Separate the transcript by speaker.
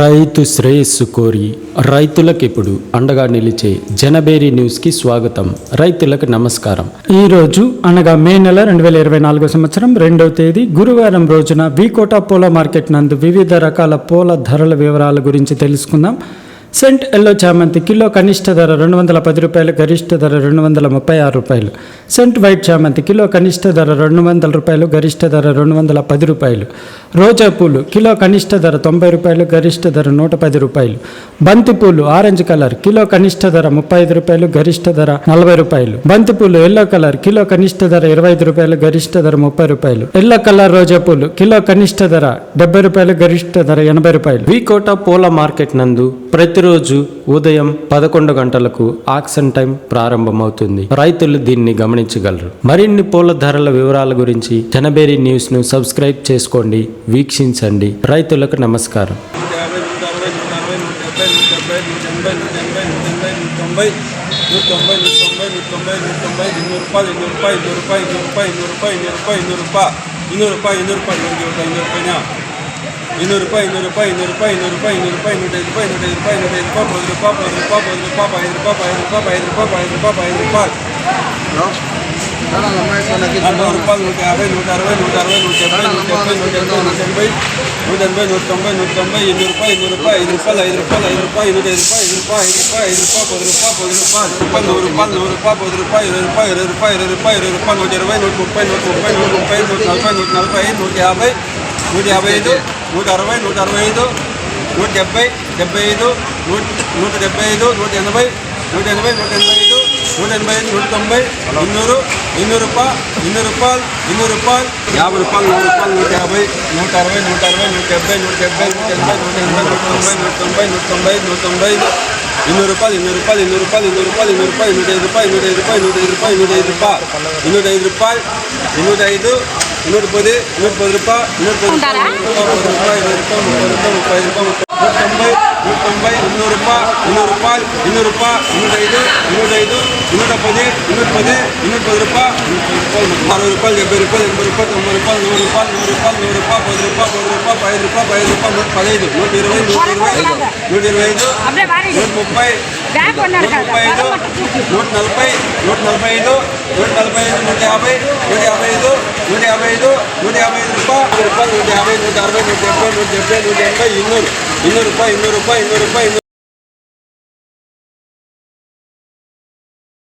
Speaker 1: రైతు శ్రేయస్సు కోరి రైతులకు ఇప్పుడు అండగా నిలిచే జనబేరి న్యూస్కి స్వాగతం. రైతులకు నమస్కారం.
Speaker 2: ఈ రోజు అనగా మే నెల రెండు వేల ఇరవై నాలుగో సంవత్సరం రెండవ తేదీ గురువారం రోజున వికోట పూల మార్కెట్ నందు వివిధ రకాల పూల ధరల వివరాల గురించి తెలుసుకుందాం. సెంట్ ఎల్లో చామంతి కిలో కనిష్ట ధర రెండు వందల పది రూపాయలు గరిష్ట ధర రెండు వందల ముప్పై ఆరు రూపాయలు. సెంట్ వైట్ చామంతి కిలో కనిష్ట ధర రెండు వందల రూపాయలు గరిష్ట ధర రెండు వందల పది రూపాయలు. రోజా పూలు కిలో కనిష్ట ధర తొంభై రూపాయలు గరిష్ట ధర నూట పది రూపాయలు. బంతి పూలు ఆరెంజ్ కలర్ కిలో కనిష్ట ధర ముప్పై ఐదు రూపాయలు గరిష్ట ధర నలభై రూపాయలు. బంతి పూలు ఎల్లో కలర్ కిలో కనిష్ట ధర ఇరవై ఐదు రూపాయలు గరిష్ట ధర ముప్పై రూపాయలు. ఎల్లో కలర్ రోజా పూలు కిలో కనిష్ట ధర డెబ్బై రూపాయలు గరిష్ట ధర ఎనభై రూపాయలు.
Speaker 1: వికోట పూల మార్కెట్ నందు ప్రతిరోజు ఉదయం పదకొండు గంటలకు ఆక్షన్ టైం ప్రారంభమవుతుంది. రైతులు దీన్ని గమనించగలరు. మరిన్ని పూల ధరల వివరాల గురించి జనబేరి న్యూస్ను సబ్స్క్రైబ్ చేసుకోండి. వీక్షించండి. రైతులకు నమస్కారం.
Speaker 3: నూట యాభై నూట నూట అరవై నూట డెబ్బై నూట నూట ఎనభై నూట ఎనభై నూట తొంభై నూట తొంభై నూట తొంభై నూట తొంభై ఇన్నూరు రూపాయలు ఇన్నూరు రూపాయలు ఇన్నూరు రూపాయలు ఇన్నూరు రూపాయలు ఇన్నూరు రూపాయలు ఇన్నూరు రూపాయలు ఇన్నూరు రూపాయలు ఇన్నూరు రూపాయలు ఇన్నూరు రూపాయలు ఇన్నూరు రూపాయలు ఇన్నూరు రూపాయలు ఇన్నూరు రూపాయలు ఇన్నూరు రూపాయలు ఇన్నూరు రూపాయలు నూట ఐదు రూపాయలు నూట ఐదు రూపాయలు నూట ఐదు రూపాయలు పది రూపాయలు పది రూపాయలు పది రూపాయలు ఐదు రూపాయలు ఐదు రూపాయలు ఐదు రూపాయలు ఐదు రూపాయలు ఐదు రూపాయలు నూరు రూపాయలు నూట యాభై నూట అరవై నూట అరవై నూట డెబ్బై నూట డెబ్బై నూట ఎనభై నూట ఎనభై నూట ఎనభై నూట తొంభై నూట తొంభై ఎనిమిది రూపాయలు ఎనిమిది రూపాయలు ఐదు రూపాయలు ఐదు రూపాయలు ఐదు రూపాయలు నూట ఐదు రూపాయలు ఐదు రూపాయలు ఐదు రూపాయలు ఐదు రూపాయలు పది రూపాయలు పది రూపాయలు నూరు రూపాయలు నూరు రూపాయలు పది రూపాయలు ఇరవై రూపాయలు ఇరవై రూపాయలు ఇరవై రూపాయలు ఇరవై రూపాయలు నూట ఇరవై నూట ముప్పై నూట ముప్పై నూట ముప్పై నూట నలభై నూట నలభై ఐదు నూట యాభై నూట యాభై ఐదు నూట అరవై నూట అరవై ఐదు నూట డెబ్బై డెబ్బై ఐదు నూట నూట డెబ్బై ఐదు నూట ఎనభై నూట ఎనభై నూట ఎనభై ఐదు నూట ఎనభై ఐదు నూట తొంభై ఇన్నూరు ఇన్నూరు రూపాయలు ఇన్నూరు రూపాయలు ఇన్నూరు రూపాయలు యాభై రూపాయలు నూరు రూపాయలు నూట యాభై నూట అరవై నూట అరవై నూట డెబ్బై నూట డెబ్బై నూట ఎనభై నూట ఎనభై నూట తొంభై నూట తొంభై నూట తొంభై నూట తొంభై ఇన్నూరు రూపాయలు ఇన్నూరు రూపాయలు ఇన్నూరు రూపాయలు ఇన్నూరు రూపాయలు ఇన్నూరు రూపాయలు నూట ఐదు రూపాయలు నూట ఐదు రూపాయలు నూట ఐదు రూపాయలు నూట ఐదు రూపాయలు ఇన్నూట நூற்பது நூற்பது ரூபாய் நூற்பது ரூபாய் முப்பது ரூபாய் இருபது ரூபாய் முப்பது ரூபாய் முப்பது ரூபாய் நூற்றம்பது நூற்றம்பது இன்னூறு ரூபாய் இன்னூறு ரூபாய் இன்னூறு ரூபாய் இன்னூறைது இன்னூறைது இன்னூற்றப்பது இன்னூற்பது இன்னூற்பது ரூபாய் அறுபது ரூபாய் எண்பது ரூபாய் எண்பது ரூபாய் தொண்ணூறு ரூபாய் நூறு ரூபாய் நூறு ரூபாய் நூறு ரூபாய் பது ரூபாய் பது ரூபாய் பதினஞ்சு ரூபாய் பதினஞ்சு ரூபாய் நூற்றி பதினைந்து நூற்றி இருபது நூற்றி இருபது நூற்றி இருபது நூற்றி முப்பை ముప్పై ఐదు నూట నలభై నూట నలభై ఐదు నూట నలభై ఐదు నూట యాభై నూట యాభై ఐదు నూట యాభై ఐదు నూట యాభై ఐదు రూపాయలు రూపాయలు నూట యాభై నూట అరవై నూట డెబ్బై నూట డెబ్బై నూట ఎనభై ఇన్నూరు ఇన్నూరు రూపాయలు ఇన్నూరు రూపాయలు ఇన్నూరు రూపాయలు